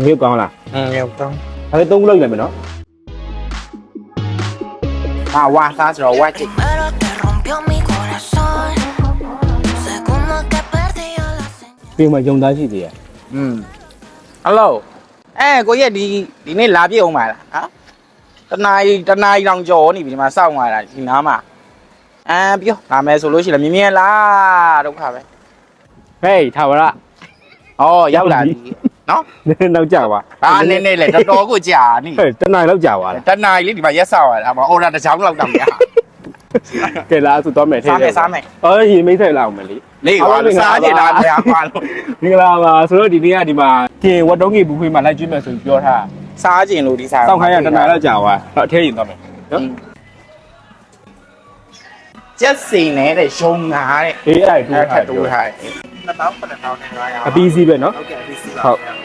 ။မြုပ်ကောင်းလား။အင်းမြုပ်ကောင်း။ဒါပေမဲ့သုံးခုလောက်ယူလိုက်မယ်နော်။ဟာဝါသားဆိုတော့ဝါချစ်။ပြေမှာယုံသားရှိသေးရဲ့။อืมဟယ်လိုအဲကိုရဲ့ဒီဒီနေ့လာပြည့်အောင်ပါလားဟာတနားတနားတောင်ကြော်နေပြီဒီမှာစောင့်လာတာဒီနားမှာအမ်ပြောလာမယ်ဆိုလို့ရှိရင်မြင်မြင်လားဒုက္ခပဲဟေးထာဝရဩရောက်လာပြီ နော်နည်းနည်းလောက်ကြာပါအာနည်းနည်းလေတော်တော်ကိုကြာနိတနားလောက်ကြာပါလားတနားလေးဒီမှာရက်ဆောက်ရတာမှာအော်ဒါတစ်ချောင်းလောက်တောင်ကြာကဲလားသူတော့မယ်ထဲစားမယ်စားမယ်အော်ရေမိတ်ဆိုင်လာအောင်မယ်လေလေးပါစားကြည့်တာဗျာပါလို့မင်္ဂလာပါဆိုတော့ဒီနေ့ကဒီမှာကျင်ဝတ်တုံးကြီးဘူးခွေးမှာလိုက်ကျွေးမယ်ဆိုပြီးပြောထားစားကြင်လို့ဒီစားတောက်ခိုင်းရတနားလောက်ကြာပါတော့အထဲရင်တော့မယ်နော်ကျက်စိန်နဲ့တဲ့ရုံငါတဲ့အေးအဲ့ဒါတိုးထားတယ် 2000 9000နဲ့900အပီးစီးပဲเนาะဟုတ်ကဲ့အပီးစီးပါဟုတ်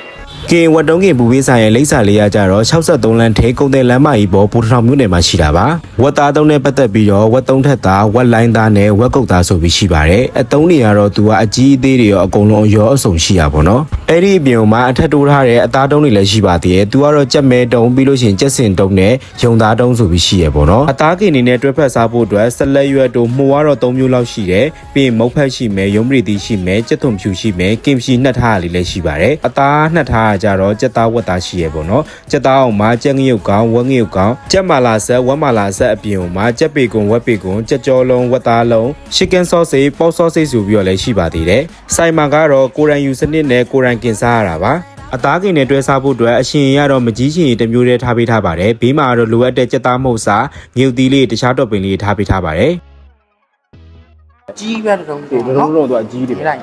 ကင်ဝတ်တုံးကင်ဘူပေးဆိုင်ရဲ့လိပ်စာလေးရကြတော့63လမ်းထဲကုန်းတဲ့လမ်းမကြီးပေါ်ပူထောင်မြို့နယ်မှာရှိတာပါဝတ်သားသုံးနဲ့ပတ်သက်ပြီးတော့ဝတ်သုံးထက်သားဝတ်လိုင်းသားနဲ့ဝတ်ကုတ်သားဆိုပြီးရှိပါတယ်အသုံးတွေကတော့သူကအကြီးအသေးတွေရောအကုန်လုံးရောအစုံရှိတာပေါ့နော်အဲ့ဒီအပြင်မှာအထက်တိုးထားတဲ့အသားတုံးတွေလည်းရှိပါသေးတယ်သူကတော့ကြက်မဲတုံးပြီးလို့ရှိရင်ကြက်စင်တုံးနဲ့ယုံသားတုံးဆိုပြီးရှိရပေါ့နော်အသားကင်နေနဲ့တွဲဖက်စားဖို့အတွက်ဆက်လက်ရွက်တို့မှုကတော့၃မျိုးလောက်ရှိတယ်ပြီးရင်မုတ်ဖက်ရှိမယ်ရုံးပရိသီရှိမယ်ကြက်သွန်ဖြူရှိမယ်ကင်ဖြီနှက်ထားရလေးလည်းရှိပါတယ်အသားနှက်ထားရကြတော့ကြက်သားဝတ်သားရှိရပေါ့နော်ကြက်သားအောင်မှာကြက်ငရုတ်ကောင်ဝက်ငရုတ်ကောင်ကြက်မာလာဆက်ဝက်မာလာဆက်အပြင်မှာကြက်ပေကွန်ဝက်ပေကွန်ကြက်ကြောလုံးဝက်သားလုံး chicken sausage ပေါဆော့ဆေးဆိုပြီးတော့လည်းရှိပါသေးတယ်ဆိုင်မှာကတော့ကိုရန်ယူစနစ်နဲ့ကိုရန်ကင်စားရတာပါအသားကင်နဲ့တွဲစားဖို့အတွက်အရှင်ရတော့မကြီးရှင်တစ်မျိုးတည်းထားပေးထားပါတယ်ဘေးမှာတော့လိုအပ်တဲ့ကြက်သားမဟုတ်စားငရုတ်သီးလေးတခြားတော့ပင်လေးထားပေးထားပါတယ်ကြီးပဲတုံးဒီတော့လုံးလုံးတော့အကြီးတွေဒီပဲလိုက်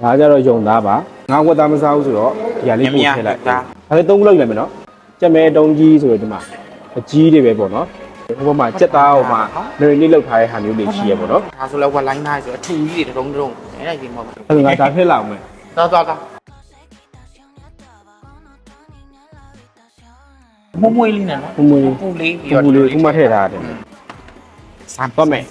ဒါကြတော့ယုံသားပါငါဝတ်သားမစားဘူးဆိုတော့ ဒီဟာလေးပို့ထည့်လိုက်ဒါလေးသုံးခုလောက်လိုက်မယ်နော်ကြက်မဲတုံးကြီးဆိုတော့ဒီမှာအကြီးတွေပဲပေါ့နော်ဟိုဘက်မှာကြက်သားဟိုမှာနေနေလောက်ထားတဲ့ဟာမျိုးတွေရှိရပေါ့နော်ဒါဆိုလည်းဝက်လိုင်းသားဆိုအထူကြီးတွေတုံးတုံးအဲ့ဒါကြီးမဟုတ်ဘူးအဲ့ဒါငါဒါထည့်လောက်မယ်တော်တော်တော် Sé que la acción ya estaba una otra niña en la habitación. မွမွေးလေးနဲ့နော်ပူမွေပူလေးပူပူလေးခုမှထည့်ထားတယ်စမ်းသွားမယ်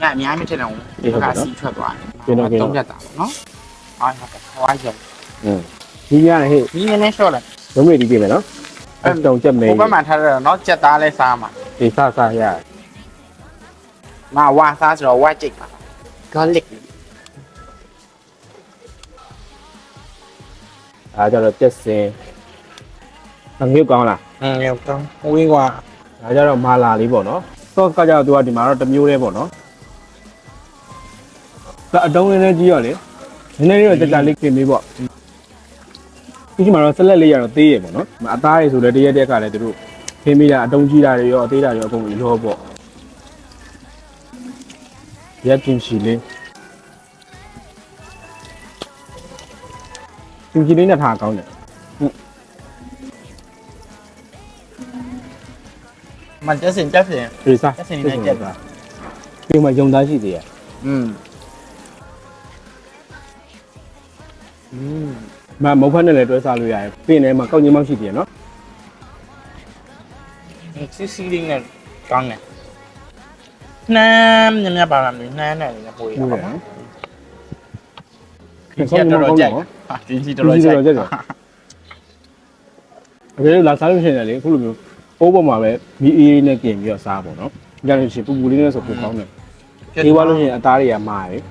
ညအများကြီးထည့်တယ်ဟုတ်ကဲ့စီထွက်သွားတယ်တုံးပြတ်တာနော်အားဟုတ်ကဲ့ဟွာရုံ อืมဒီညနေဟေ့ ဒီနည်းနည်းရှော့လိုက် လုံးမေးဒီပြင်မယ်နော်အဲ့တုံကြက်မဲ ဟိုဘက်မှာထားရတော့နော်ကြက်သားလဲစားမှာ ဒီစစရ မဝါစားဆိုတော့ဝါကြိတ်ပါ garlic အားကြတော့ကြက်စင်အမျိုးကောင်းလား อืมရောက်တော့ဝေးကွာ ဒါကြတော့မာလာလေးပေါ့နော်ဆော့ကကြတော့သူကဒီမှာတော့တစ်မျိုးလေးပေါ့နော် ဒါအတုံးလေးနဲ့ကြီးရောလေနည်းနည်းလေးတော့ကြက်ကြလေးกินလေးပေါ့ဒီမှာတော့ဆက်လက်လေးရတော့သေးရပေါ့နော်အသားရည်ဆိုလည်းတရက်တက်ကလည်းသူတို့ခင်းမိတာအတုံးကြီးတာတွေရောအသေးတာတွေရောအကုန်ရောပေါ့ရက်ပြင်ချီလေးပြင်ချီလေးနဲ့ထားကောင်းတယ် မတက်စင်တက်စင် ဒီစား တက်စင်နဲ့ကြက်တာ ဒီမှာယုံသားရှိသေးရဲ့ อืมอืม မမုတ်ဖက်နဲ့လည်းတွဲစားလို့ရတယ်ပြင်ထဲမှာကောက်ညင်းမောက်ရှိသေးရဲ့နော်စီစီလေးနဲ့ကောင်းတယ်နှမ်းညမြပါလာမယ်နှမ်းနဲ့လည်းပိုးရဟုတ်ပါတယ်နော်နော်ဒီချက်တော်တော်ကြိုက်ဟာဒီစီတော်တော်ကြိုက်ဒီစီတော်တော်ကြိုက်တယ်အကယ်လို့လာစားလို့ရှိရင်လည်းအခုလိုမျိုးအိုးပေါ်မှာပဲမီအေးနဲ့กินပြီးတော့စားပေါ့နော်ကြလို့ရှိရင်ပူပူလေးနဲ့ဆိုပိုကောင်းတယ်အေးသွားလို့ရှိရင်အသားတွေကမာတယ်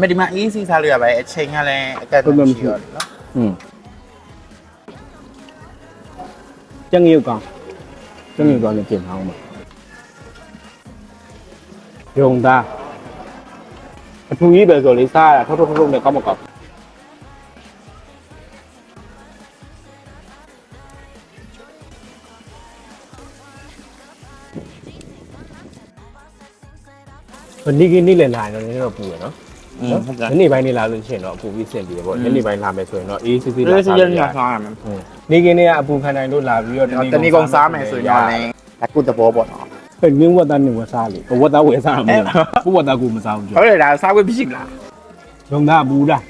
မဒီမှာအေးစီစားလို့ရပါတယ်အချိန်ကလည်းအကန့်အသတ်ရှိတော့နော်อืมကြံရုပ်ကောင်ကြံရုပ်ကောင်လည်းပြင်ထားအောင်ပါယုံသားအထူးကြီးပဲဆိုလေစားရတာထောက်ထောက်ထောက်နဲ့ကောင်းမကောင်းဒီကနေ့လည်းလာရင်တော့နည်းနည်းတော့ပူရနော် နော်ညနေပိုင်းနေလာလို့ရှိရင်တော့အပူပြီးဆင်ပြီးတယ်ပေါ့ညနေပိုင်းလာမယ်ဆိုရင်တော့အေးစစ်စစ်လာစားရမယ်နေကင်းတွေကအပူခံနိုင်လို့လာပြီးတော့တနေ့ကုန်စားမယ်ဆိုရင်တော့လည်းအခုသဘောပေါ့နော်ဟဲ့နင်းဝတ်သားနင်းဝတ်စားလေဝတ်သားဝယ်စားမှာမဟုတ်လားကိုဝတ်သားကိုမစားဘူးကြောဟုတ်တယ်ဒါစားခွင့်ဖြစ်မလားလုံသားဘူးလား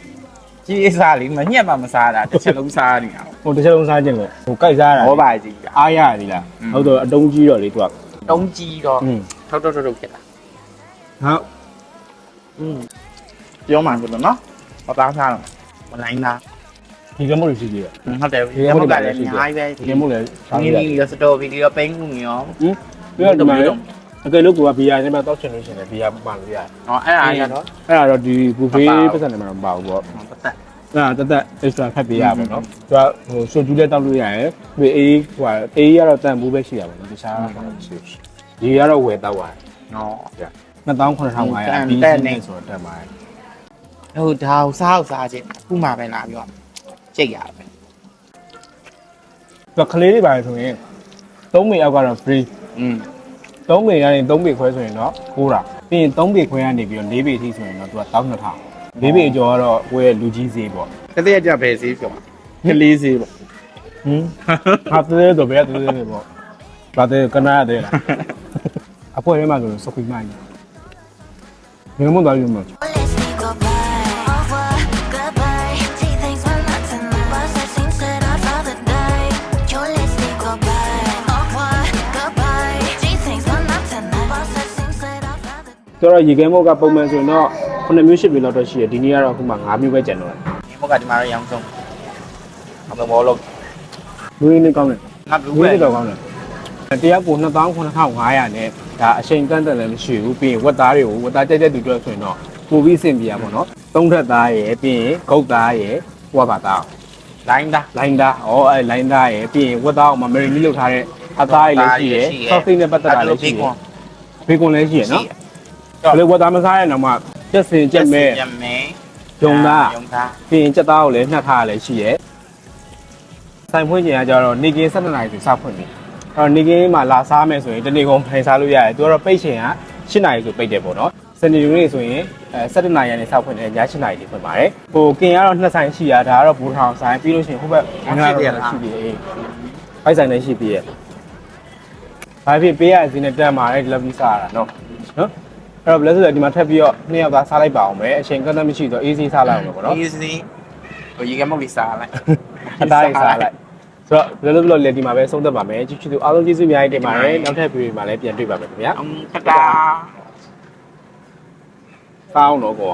ကြီးအစားလေးမညက်မှမစားတာတစ်ချက်လုံးစားနေတာဟိုတစ်ချက်လုံးစားခြင်းလေဟိုကြိုက်စားတာဟောပါကြီးအားရသည်လားဟုတ်တော့အတုံးကြီးတော့လေသူကတုံးကြီးတော့ထောက်ထောက်ထောက်ထောက်ဖြစ်တာဟုတ်อืม ပြောမှဆိုတော့နော်ဟောသားစားတော့မလိုင်းသားဒီကမို့ရှိသေးတယ်ဟုတ်တယ်ဒီမကလည်းအများကြီးပဲဒီကမို့လည်းဒီနေ့ရစတော်ဗီဒီယိုပိန်းမှုရောဟင်ပြီးတော့ဒီမှာအကယ်လို့ကိုကဘီယာနဲ့မှတောက်ချင်လို့ရှိရင်ဘီယာပန်လို့ရတယ်ဟောအဲ့အားရတော့အဲ့ဒါတော့ဒီဘူဖေးပတ်စံနေမှာမပါဘူးပေါ့ပတ်သက်အဲ့ဒါတက်တက် extra ဖတ်ပေးရပါတော့သူကဟိုဆွန်ကျူးလည်းတောက်လို့ရတယ်ပြီးအေးဟိုအေးကတော့တန်ဘူးပဲရှိရပါတော့တခြားတော့မရှိဘူးဒီကတော့ဝယ်တောက်ရတယ်နော်29,500ပြီးတက်နေဆိုတော့တက်ပါတယ် ဟိုဒါကိုစားအောင်စားခြင်းခုမှပဲလာပြီးတော့ကြိတ်ရပဲသူကကလေးတွေပါဆိုရင်3မေအောက်ကတော့ free อืม3ပေကနေ3ပေခွဲဆိုရင်တော့9တာပြီးရင်3ပေခွဲကနေပြီးတော့4ပေအထိဆိုရင်တော့သူက12000 4ပေကျော်ကတော့ကိုယ့်ရဲ့လူကြီးဈေးပေါ့တတိယကြပဲဈေးပြောကလေးဈေးပေါ့ဟင်ဟာတဲ့တော့ဘယ်ရတဲ့လဲပေါ့ဘာတဲ့ကနာတဲ့လားအပွဲထဲမှာဆိုစခွေမိုင်းဘယ်မှမသွားဘူးမ Let's say goodbye. ဆိုတော့ရေခဲမော့ကပုံမှန်ဆိုရင်တော့9မျိုး10မျိုးလောက်တော့ရှိရဒီနေ့ကတော့အခုမှ9မျိုးပဲကျန်တော့တယ်ဒီဘက်ကဒီမှာတော့ရောင်းဆုံးအမဘောလုံးလူရင်းလေးကောင်းတယ်ငါဘူးလူပဲရင်းလေးတော့ကောင်းတယ်တရားကို29,500နဲ့ဒါအချိန်ကန့်တက်လည်းမရှိဘူးပြီးရင်ဝက်သားတွေကိုဝက်သားကြက်ကြက်တူတွက်ဆိုရင်တော့ပိုပြီးအဆင်ပြေရပါတော့သုံးထက်သားရယ်ပြီးရင်ဂုတ်သားရယ်ဟိုကပါသား လိုင်းသားလိုင်းသားဩအဲလိုင်းသားရယ်ပြီးရင်ဝက်သားအောင်မမရီလီလောက်ထားတဲ့အသားရည်လည်းရှိရယ်ဆော့ဖိတ်နဲ့ပတ်သက်တာလည်းရှိရယ်ဘေကွန်လည်းရှိရယ်နော် ဘယ်လိုဝက်သားမစားရအောင်မှကျက်စင်ကျက်မဲကျက်မဲဂျုံသားဂျုံသားပြီးရင်ကြက်သားကိုလည်းနှက်ထားရလည်းရှိရယ်ဆိုင်ဖွင့်ချိန်ကကြတော့နေကင်း7နာရီဆိုစဖွင့်ပြီအဲ့တော့နေကင်းမှာလာစားမယ်ဆိုရင်တနေ့ကုန်ထိုင်စားလို့ရတယ်သူကတော့ပိတ်ချိန်က7နာရီဆိုပိတ်တယ်ပေါ့နော်စနေနေ့ဆိုရင်အဲ7နာရီကနေစဖွင့်တယ်ည7နာရီထိဖွင့်ပါတယ်ဟိုကင်ကတော့နှစ်ဆိုင်ရှိရဒါကတော့ဘူထောင်ဆိုင်ပြီးလို့ရှိရင်ဟိုဘက်ရှိသေးတယ်ရှိသေးတယ်ဖိုက်ဆိုင်လည်းရှိသေးရဲ့ဘာဖြစ်ပေးရစီနဲ့တက်มาတဲ့လက်ပြီးစားရတာနော်နော်အဲ့တော့ဘယ်လဲ ဆိုတော့ဒီမှာထပ်ပြီးတော့နှစ်ယောက်သားစားလိုက်ပါအောင်ပဲအချိန်ကန့်သတ်မရှိတော့ easy စားလိုက်အောင်ပေါ့နော်ဒီစီဟိုရေကမုတ်လေးစားလိုက်အသားလေးစားလိုက်ဆိုတော့ဘယ်လိုဘယ်လိုလဲဒီမှာပဲဆုံးသက်ပါမယ်ကြည့်ချစ်သူအားလုံးကျေးဇူးအများကြီးတင်ပါတယ်နောက်ထပ်ဗီဒီယိုမှာလည်းပြန်တွေ့ပါမယ်ခင်ဗျာအမ်ခတာ စားအောင်တော့ကော